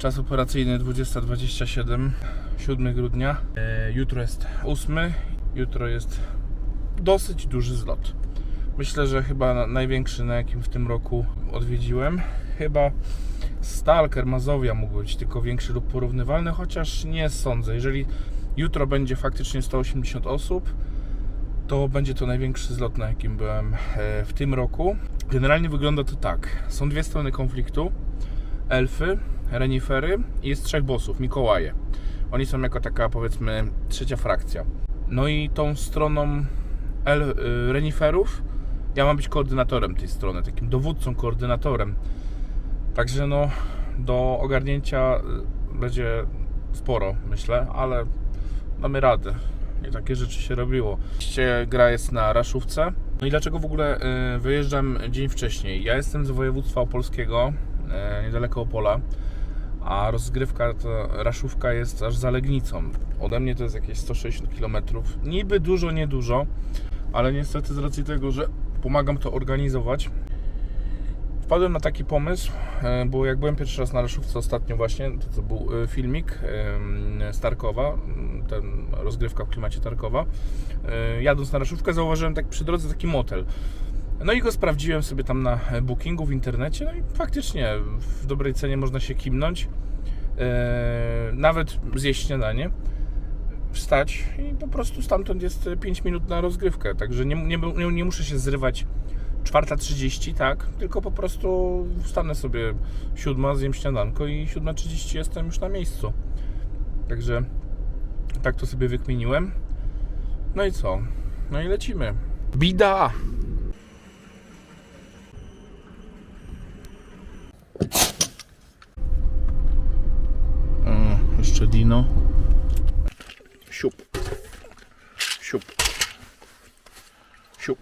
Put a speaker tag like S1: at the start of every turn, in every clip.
S1: Czas operacyjny 20.27, 7 grudnia. E, jutro jest 8. Jutro jest dosyć duży zlot. Myślę, że chyba na- największy, na jakim w tym roku odwiedziłem. Chyba Stalker Mazowia mógł być tylko większy lub porównywalny, chociaż nie sądzę. Jeżeli jutro będzie faktycznie 180 osób, to będzie to największy zlot, na jakim byłem e, w tym roku. Generalnie wygląda to tak. Są dwie strony konfliktu. Elfy, renifery i jest trzech bossów, Mikołaje. Oni są jako taka, powiedzmy, trzecia frakcja. No i tą stroną el, y, reniferów ja mam być koordynatorem tej strony, takim dowódcą, koordynatorem. Także no, do ogarnięcia y, będzie sporo, myślę, ale damy radę. I takie rzeczy się robiło. Oczywiście gra jest na Raszówce. No i dlaczego w ogóle y, wyjeżdżam dzień wcześniej? Ja jestem z województwa opolskiego, niedaleko Opola, a rozgrywka, ta Raszówka jest aż za Legnicą. Ode mnie to jest jakieś 160 km. Niby dużo, niedużo, ale niestety z racji tego, że pomagam to organizować, wpadłem na taki pomysł, e, bo jak byłem pierwszy raz na Raszówce ostatnio właśnie, to co był e, filmik z Tarkowa, m, ten rozgrywka w klimacie Tarkowa, e, jadąc na Raszówkę zauważyłem tak przy drodze taki motel. No i go sprawdziłem sobie tam na bookingu w internecie, no i faktycznie w dobrej cenie można się kimnąć, e, nawet zjeść śniadanie, wstać i po prostu stamtąd jest 5 minut na rozgrywkę, także nie, nie, nie, muszę się zrywać 4.30, tak? Tylko po prostu wstanę sobie 7, zjem śniadanko i 7.30 jestem już na miejscu. Także tak to sobie wykminiłem. No i co? No i lecimy. Bida! O, jeszcze Dino. Siup. Siup. Siup.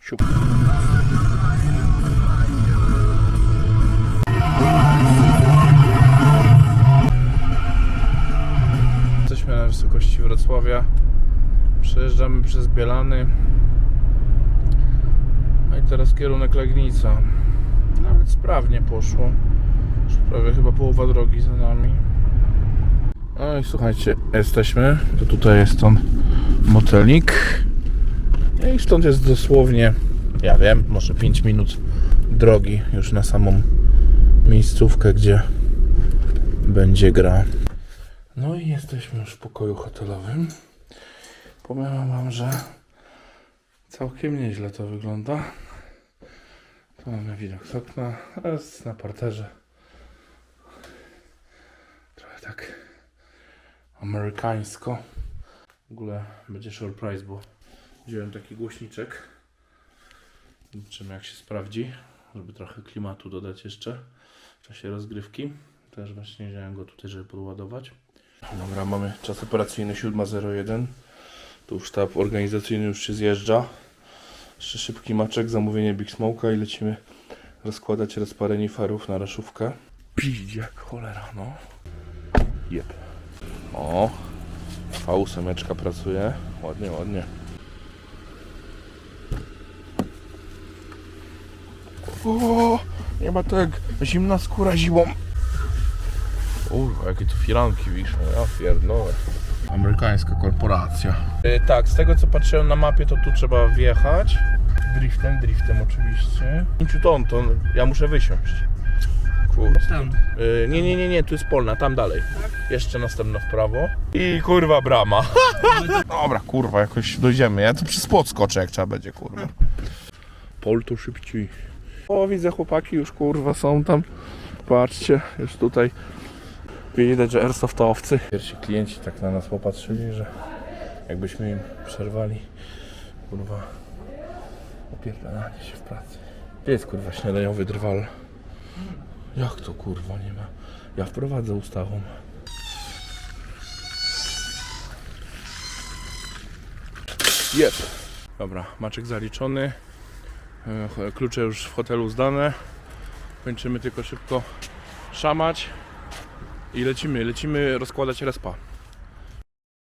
S1: Siup. Jesteśmy na wysokości Wrocławia. Przejeżdżamy przez Bielany. No i teraz kierunek Legnica. Nawet sprawnie poszło. Prawie chyba połowa drogi za nami. No i słuchajcie, jesteśmy. To tutaj jest ten motelik. No i stąd jest dosłownie, ja wiem, może 5 minut drogi już na samą miejscówkę, gdzie będzie gra. No i jesteśmy już w pokoju hotelowym. Powiem wam, że całkiem nieźle to wygląda. Tu mamy widok z okna, jest na parterze. Trochę tak amerykańsko. W ogóle będzie surprise, bo wziąłem taki głośniczek. Zobaczymy jak się sprawdzi, żeby trochę klimatu dodać jeszcze w czasie rozgrywki. Też właśnie wziąłem go tutaj, żeby podładować. Dobra, mamy czas operacyjny 7.01. Tu sztab organizacyjny już się zjeżdża. Szybki maczek, zamówienie Big Smoke'a i lecimy rozkładać raz parę niferów na raszówkę. Piźdź jak cholera, no. Jep. O, V8 pracuje. Ładnie, ładnie. O, nie ma tak. Zimna skóra zimą. Urwa, jakie tu firanki wiszą. Ja pierdolę. Amerykańska korporacja. tak, z tego co patrzyłem na mapie, to tu trzeba wjechać. Driftem, driftem oczywiście. Ciuton, to ja muszę wysiąść. Kurde.
S2: Tam.
S1: Y, nie, nie, nie, nie, tu jest polna, tam dalej. Jeszcze następna w prawo. I kurwa brama. Dobra, kurwa, jakoś dojdziemy. Ja tu przy spod skoczę, jak trzeba będzie, kurwa. Pol to szybciej. O, widzę chłopaki już kurwa są tam. Patrzcie, już tutaj widać, że airsoftowcy. Pierwsi klienci tak na nas popatrzyli, że jakbyśmy im przerwali kurwa opierdalanie się w pracy. Gdzie jest kurwa śniadaniowy drwal? Jak to kurwa nie ma? Ja wprowadzę ustawą. Jep. Dobra, maczek zaliczony. E, Klucze już w hotelu zdane. Kończymy tylko szybko szamać. I lecimy, lecimy rozkładać respa.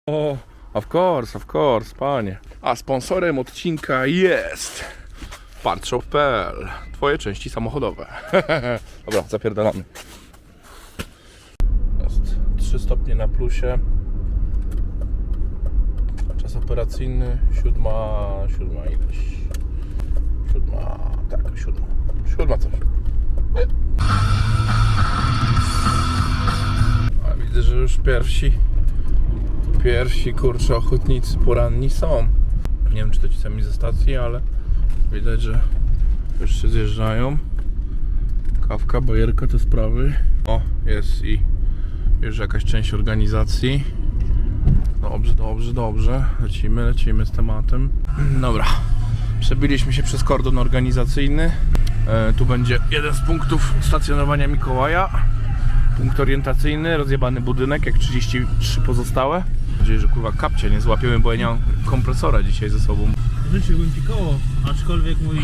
S1: O, of course, of course, panie. A sponsorem odcinka jest Partshop.pl Twoje części samochodowe. Dobra, zapierdalamy. 3 stopnie na plusie. Czas operacyjny siódma, siódma ileś. Siódma, tak, siódma. Siódma coś. Widzę, że już pierwsi, pierwsi kurczę ochotnicy poranni są. Nie wiem, czy to ci sami ze stacji, ale widać, że już się zjeżdżają. Kawka, bajerka, te sprawy. O, jest i już jakaś część organizacji. Dobrze, dobrze, dobrze. Lecimy, lecimy z tematem. Dobra. Przebiliśmy się przez kordon organizacyjny. E, tu będzie jeden z punktów stacjonowania Mikołaja. Punkt orientacyjny, rozjebany budynek, jak 33 pozostałe. Mam nadzieję, że kurwa kapcie nie złapiemy, bo ja nie mam kompresora dzisiaj ze sobą.
S2: Życzyłbym ci koło, aczkolwiek mój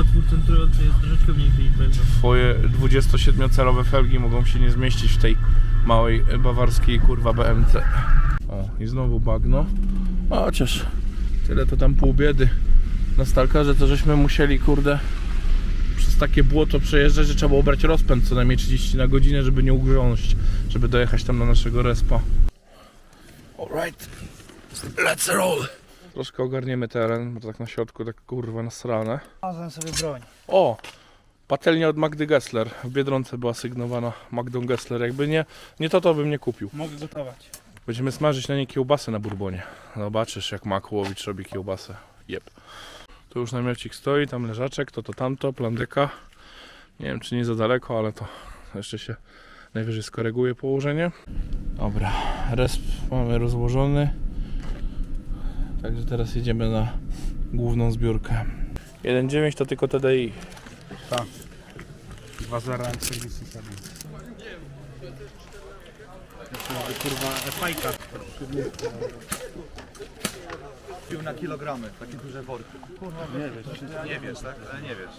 S2: otwór centrujący jest troszeczkę mniejszy niż pewno.
S1: Twoje 27-celowe felgi mogą się nie zmieścić w tej małej bawarskiej kurwa BMC. O, i znowu bagno. A, Chociaż tyle to tam pół biedy. Na stalkarze to żeśmy musieli kurde takie błoto przejeżdżać, że trzeba było brać rozpęd co najmniej 30 na godzinę, żeby nie ugrząść, żeby dojechać tam na naszego respa. Alright, let's roll! Troszkę ogarniemy teren, bo tak na środku tak kurwa nasrane.
S2: Znalazłem sobie broń.
S1: O! Patelnia od Magdy Gessler. W Biedronce była sygnowana Magdą Gessler. Jakby nie, nie to, to bym nie kupił.
S2: Mogę gotować.
S1: Będziemy smażyć na niej kiełbasę na burbonie. Zobaczysz jak Makłowicz robi kiełbasę. Jep. Tu już namiocik stoi, tam leżaczek, to to tamto, plandyka. Nie wiem czy nie za daleko, ale to jeszcze się najwyżej skoryguje położenie. Dobra, resp mamy rozłożony. Także teraz jedziemy na główną zbiórkę. 1.9 to tylko TDI.
S2: Zera 47. Kurwa, fajka.
S3: Pił na kilogramy, takie duże worki. nie wiesz. Nie wiesz, tak? Ale nie wiesz.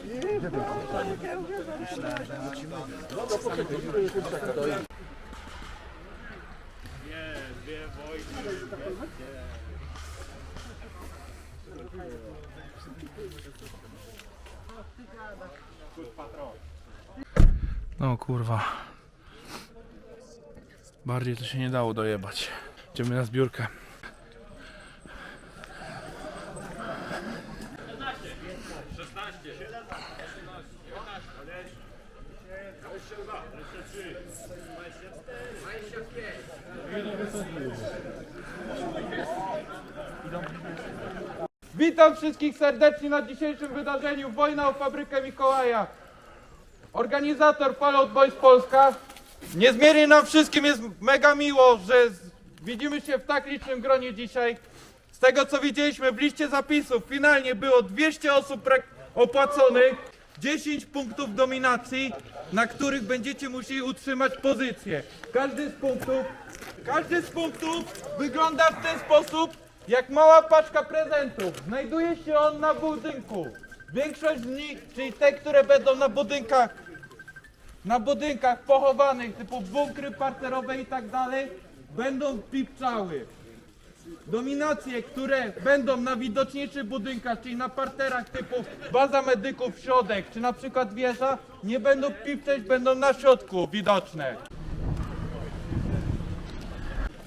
S1: No kurwa. Bardziej to się nie dało dojebać. Idziemy na zbiórkę.
S4: Witam wszystkich serdecznie na dzisiejszym wydarzeniu Wojna o fabrykę Mikołaja. Organizator Fallout Boys Polska. Niezmiernie nam wszystkim jest mega miło, że widzimy się w tak licznym gronie dzisiaj. Z tego co widzieliśmy w liście zapisów, finalnie było 200 osób opłaconych, 10 punktów dominacji, na których będziecie musieli utrzymać pozycję. Każdy z punktów, każdy z punktów wygląda w ten sposób, jak mała paczka prezentów. Znajduje się on na budynku. Większość z nich, czyli te, które będą na budynkach, na budynkach pochowanych, typu bunkry parterowe i tak dalej, będą pipczały. Dominacje, które będą na widoczniejszych budynkach, czyli na parterach typu baza medyków, środek, czy na przykład wieża, nie będą pipczeć, będą na środku widoczne.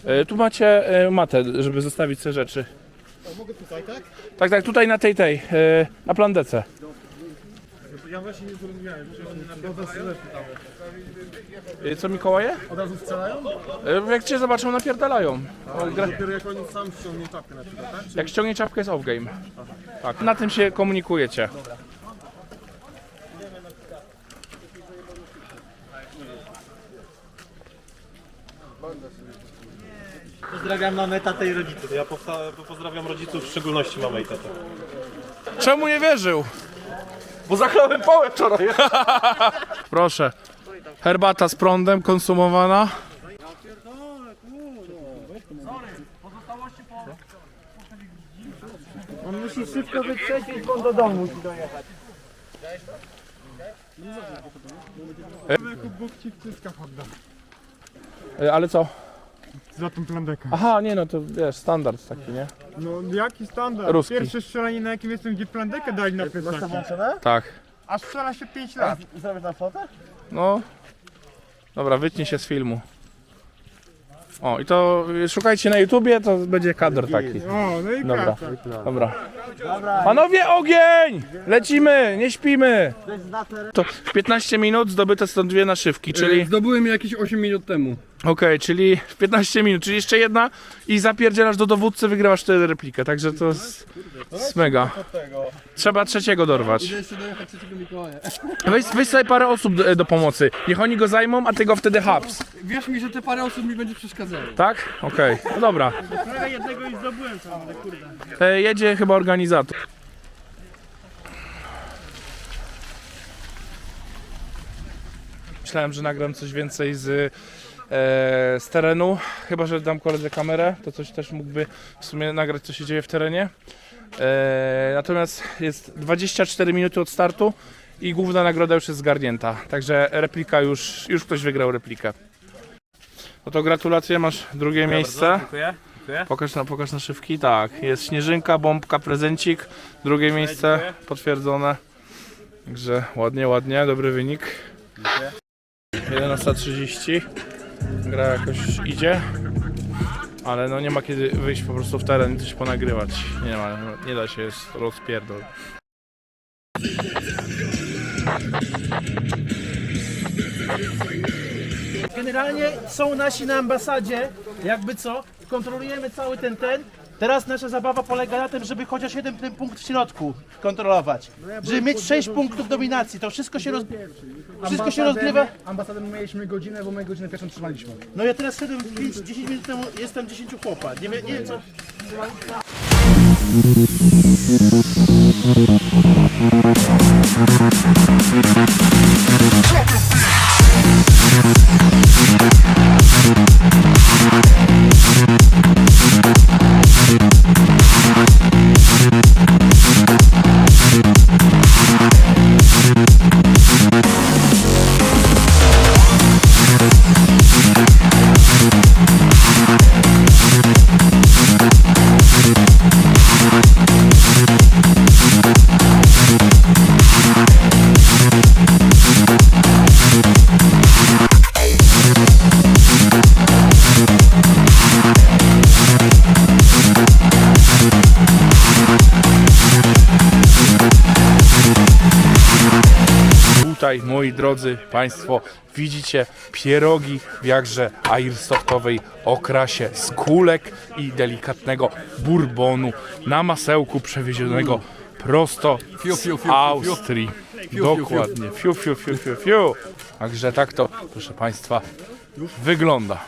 S1: E, tu macie e, matę, żeby zostawić te rzeczy. mogę tutaj, tak? Tak, tak, tutaj na tej, tej, e, na plandece.
S2: Ja właśnie nie zrozumiałem, czy oni na pewno
S1: E, co Mikołaje?
S2: Od razu strzelają?
S1: E, jak cię zobaczą, napierdalają. O, gra-
S2: Dopiero jak oni sam ściągnie czapkę na przykład, tak?
S1: Jak ściągnie czapkę jest off game. Tak, na tym się komunikujecie.
S2: Pozdrawiam mamę, tatę i rodziców. Ja pozdrawiam rodziców, w szczególności mamę i tatę.
S1: Czemu nie wierzył? Bo zaklałem pałę wczoraj. Proszę. Herbata z prądem konsumowana.
S2: On musi szybko wyprzedzić, bo on do domu musi dojechać.
S5: Bóg ci wciska podda.
S1: E, Ale co?
S5: Za tą plandekę.
S1: Aha, nie no to wiesz, standard taki, nie?
S5: No jaki standard?
S1: Ruski.
S5: Pierwsze strzelanie na jakim jestem, gdzie plandekę dali na plecaki.
S1: Tak.
S5: A strzela się 5 lat.
S2: Zrobisz na fotę?
S1: No. Dobra, wytnij się z filmu. O, i to y, szukajcie na YouTubie, to będzie kadr taki.
S5: O, no i
S1: Dobra.
S5: praca.
S1: Dobra. Panowie, ogień! Lecimy, nie śpimy. To w 15 minut zdobyte są dwie naszywki, czyli...
S6: Zdobyłem je jakieś 8 minut temu.
S1: Okej, czyli w 15 minut, czyli jeszcze jedna i zapierdzielasz do dowódcy, wygrywasz wtedy replikę, także to jest, jest mega. Trzeba trzeciego dorwać.
S6: Jeszcze dojechać 3 Mikołaja.
S1: Weź, weź sobie parę osób do, do pomocy, niech oni go zajmą, a ty go wtedy haps,
S6: Wierz mi, że te parę osób mi będzie przeszkadzało.
S1: tak? Okej, no dobra.
S2: Prawie jednego i zdobyłem sam, ale kurde.
S1: E, jedzie chyba organizator. Myślałem, że nagram coś więcej z, z terenu, chyba że dam koledze kamerę, to coś też mógłby w sumie nagrać, co się dzieje w terenie. E, natomiast jest 24 minuty od startu i główna nagroda już jest zgarnięta, także replika już, już ktoś wygrał replikę. No to gratulacje, masz drugie miejsce.
S2: Dziękuję. Dziękuję.
S1: Pokaż, na, pokaż naszywki. Tak, jest śnieżynka, bombka, prezencik. Drugie miejsce potwierdzone. Także ładnie, ładnie, dobry wynik. 11.30. Gra jakoś idzie. Ale no nie ma kiedy wyjść po prostu w teren i coś ponagrywać. Nie ma, nie da się, jest rozpierdol.
S2: Generalnie są nasi na ambasadzie, jakby co, kontrolujemy cały ten ten. Teraz nasza zabawa polega na tym, żeby chociaż jeden ten punkt w środku kontrolować. Żeby mieć 6 punktów dominacji, to wszystko się, roz... wszystko się rozgrywa.
S6: Ambasadem mieliśmy godzinę, bo my godzinę pierwszą trzymaliśmy.
S2: No ja teraz szedłem 5-10 minut temu, jestem 10 chłopa. Nie, nie wiem co.
S1: drodzy Państwo, widzicie pierogi w jakże airsoftowej okrasie z kulek i delikatnego bourbonu na masełku przewiezionego prosto z. Austrii. Dokładnie, fiu, fiu, fiu, fiu, fiu. Także tak to, proszę Państwa, wygląda.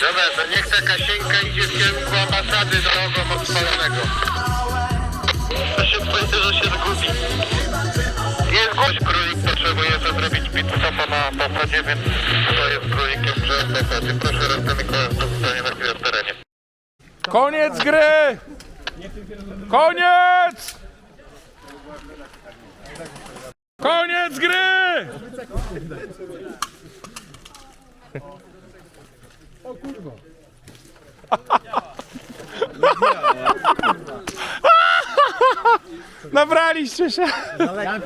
S7: Dobra, to niech ta Kasieńka idzie w kierunku ambasady drogą od spalonego. To się boję, że się zgubi. Gość królik, potrzebuje to zrobić pit stopa na ambasadzie, więc to jest królikiem przy ambasadzie. Proszę resztę Mikołaja do zostanie na chwilę w terenie.
S1: Koniec gry! Koniec! Koniec gry! Nabraliście się!
S4: jak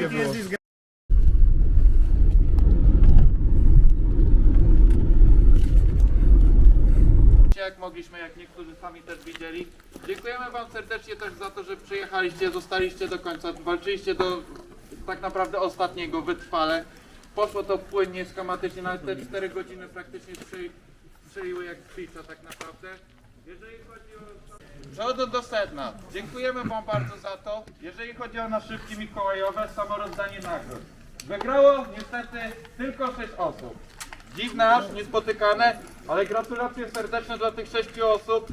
S4: mogliśmy, jak niektórzy sami też widzieli. Dziękujemy Wam serdecznie też za to, że przyjechaliście, zostaliście do końca, walczyliście do tak naprawdę ostatniego wytrwale. Poszło to płynnie, schematycznie, nawet te 4 godziny praktycznie strzeliły jak pizza tak naprawdę. Jeżeli chodzi o... Przechodząc do sedna, dziękujemy Wam bardzo za to. Jeżeli chodzi o naszywki mikołajowe, samo rozdanie nagród. Wygrało niestety tylko 6 osób. Dziwne aż, niespotykane, ale gratulacje serdeczne dla tych 6 osób.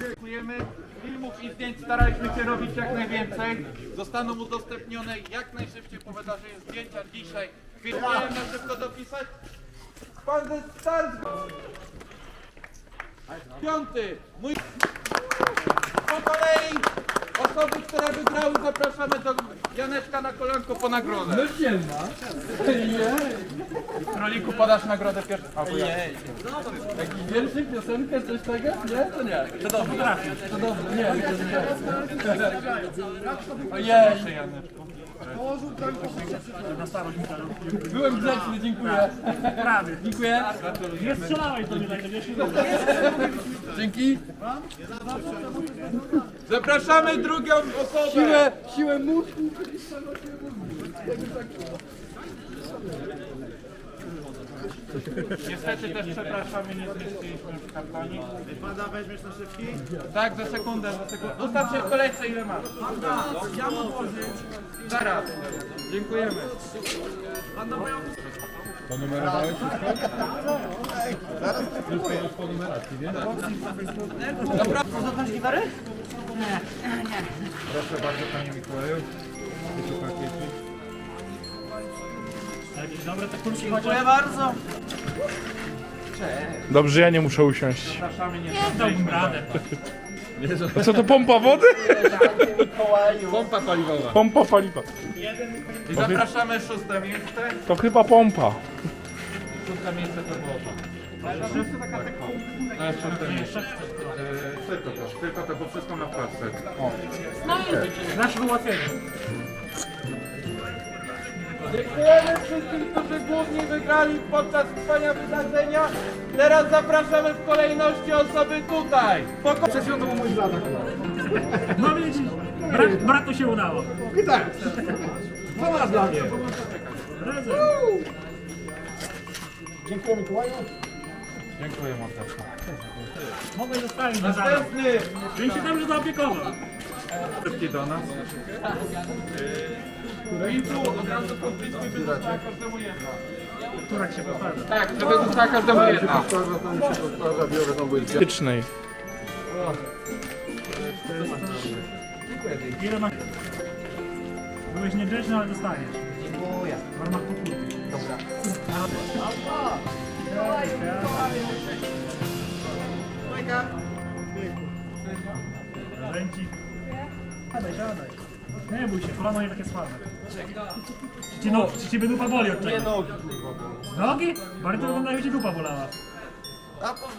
S4: Dziękujemy. Filmów i zdjęć staraliśmy się robić jak najwięcej. Zostaną udostępnione jak najszybciej po wydarzeniu zdjęcia dzisiaj. Chwilę na szybko dopisać. Pan ze start. Piąty. Mój... Po kolei osoby, które wygrały zapraszamy do Janeczka na kolanko po nagrodę. No nie ma. Kroliku podasz nagrodę pierwszą. Albo ja. Wierszy, piosenkę, coś tego? Nie? To nie. To dobrze. To dobrze. Nie, to nie. Ojej. Janeczku.
S6: Byłem grzeczny, dziękuję. Prawie. Dziękuję. Nie strzelałeś do mnie tak, wiesz? Dzięki.
S4: Zapraszamy drugą osobę.
S6: Siłę, siłę mózgu.
S1: Niestety też przepraszamy, nie zmieściliśmy w kartonie.
S3: Pada, weźmiesz na szybki?
S1: Tak, za sekundę, za sekundę. Ustaw się w kolejce ile masz.
S4: Zaraz. Dziękujemy.
S3: Proszę bardzo, panie Mikołaju. Tu pakiety.
S2: Dziękuję bardzo.
S1: Dobrze, ja nie muszę usiąść.
S6: Dałbym radę.
S1: A co to pompa wody?
S4: Pompa paliwowa.
S1: Pompa paliwa.
S4: I zapraszamy szóste miejsce.
S1: To chyba pompa.
S4: Szóste miejsce to było to. To jest szóste miejsce. Eee, Tylko to, tylko to, bo wszystko na pracę. O.
S6: Nasze ułatwienie.
S4: Dziękujemy wszystkim, którzy głównie wygrali podczas trwania wydarzenia. Teraz zapraszamy w kolejności osoby tutaj. Poko-
S6: Przed był mój brat No widzisz, brat, bratu się udało. I tak. Co masz dla mnie?
S3: Dziękuję Mikołaju.
S1: Dziękuję mordeczko.
S6: Mogę zostawić.
S4: Następny.
S6: Bym się dobrze zaopiekował.
S4: Wszystkie do nas. I tu od razu podpismy by została każdemu jedna.
S6: Turak się powtarza.
S4: Tak, żeby została każdemu jedna.
S1: Stycznej.
S6: Ile masz? Byłeś niegrzeczny, ale dostaniesz. Dziękuję. W ramach pokuty. Dobra. Prezencik. Siadaj, siadaj. Nie bój się, kolano nie takie słabe. Czy ci, no, czy ci by dupa boli od czego? Nie nogi. Nogi? Bardzo wyglądają ci dupa bolała.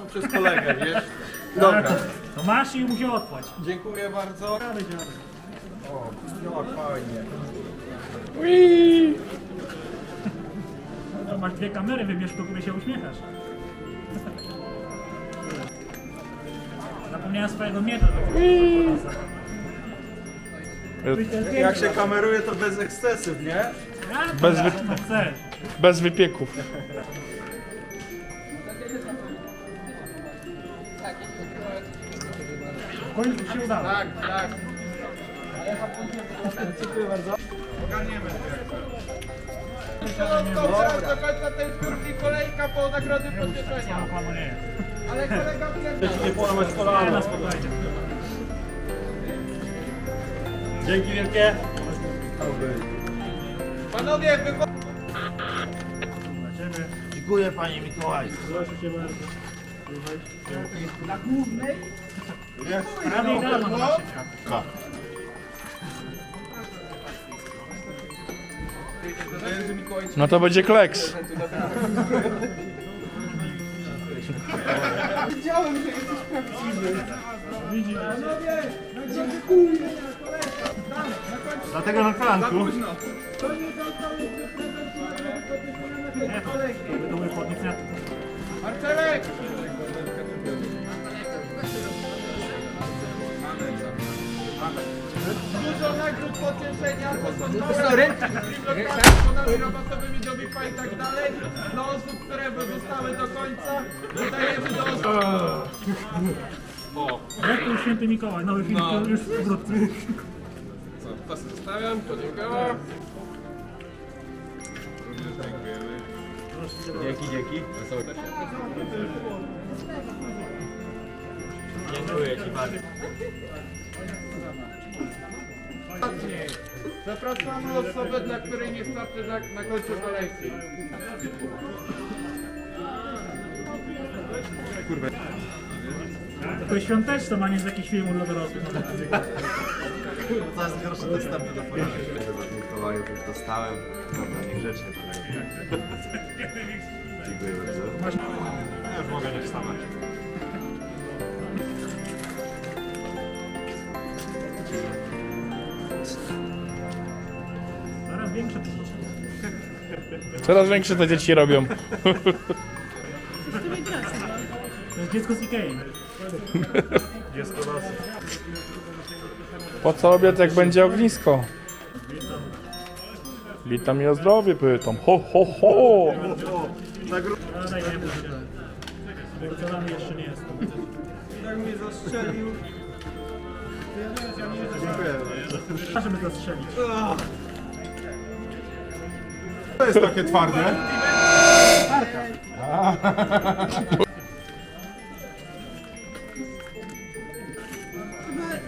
S4: Przez kolegę, wiesz?
S6: Dobra. To masz i musi odpłać.
S4: Dziękuję bardzo.
S6: Siadaj, siadaj.
S3: No, fajnie.
S6: To masz dwie kamery, wybierz, do której się uśmiechasz. Zapomniałem swojego miecza.
S3: Jak się kameruje, to bez ekscesów, nie?
S1: Bez wy-. Bez wypieków.
S6: W końcu się udało.
S4: Tak, tak.
S3: Ogarniemy.
S4: Teraz do końca tej turki kolejka po nagrody
S6: jest.
S4: Ale kolega.
S3: Nie połamać kolana. Dzięki wielkie.
S4: Panowie, wywo-
S6: ciebie.
S2: Dziękuję panie Mikołaju.
S6: Proszę cię bardzo. Na głównej? Prawie idealna na.
S1: No to będzie kleks.
S6: Widzisz?
S5: Dlatego na klanku.
S6: Nie, to, to były chłodnicy.
S4: Marcelek! Dużo nagród pocieszenia, to są nowe biblioteki rabatowymi do VIP-a i tak dalej. Dla osób, które by zostały do końca, dodajemy do osób.
S6: Jak to święty Mikołaj? Nowy film to już wkrótce.
S4: To zostawiam, podziękuję.
S3: Dzięki, dzięki.
S4: Zapraszamy osobę, dla której nie starczy na, na końcu kolekcji.
S6: To świąteczne, a nie z jakichś filmów dla dorosłych.
S3: To jest gorsze dostępne do formy. Mikołaju już dostałem. Dobra, niegrzecznie tutaj. Dziękuję bardzo. Ja już mogę nie wstawać.
S6: większe to dzieci.
S1: Coraz większe te dzieci robią.
S6: To jest dziecko z Ikei.
S1: Po co obiad, jak będzie ognisko? Witam i o zdrowie pytam. Ho, ho, ho!
S6: Wycelany jeszcze nie jest. Tak żeby zastrzelić.
S5: To jest takie twarde.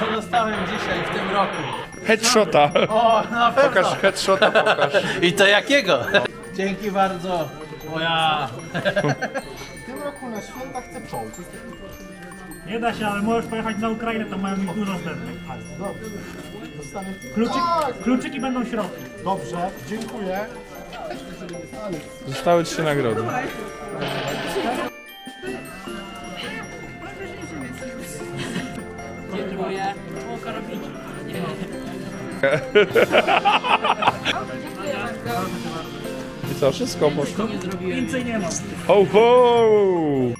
S2: Co dostałem dzisiaj w tym roku?
S1: Headshota.
S2: O, na pewno.
S1: Pokaż headshota, pokaż.
S2: I to jakiego? Dzięki bardzo. O ja.
S6: Nie da się, ale możesz pojechać na Ukrainę, tam mają ich dużo zbędnych. Kluczyk, kluczyki będą w środku.
S5: Dobrze, dziękuję.
S1: Zostały trzy nagrody. I co, wszystko poszło?
S6: Więcej nie ma.
S1: Ho, ho!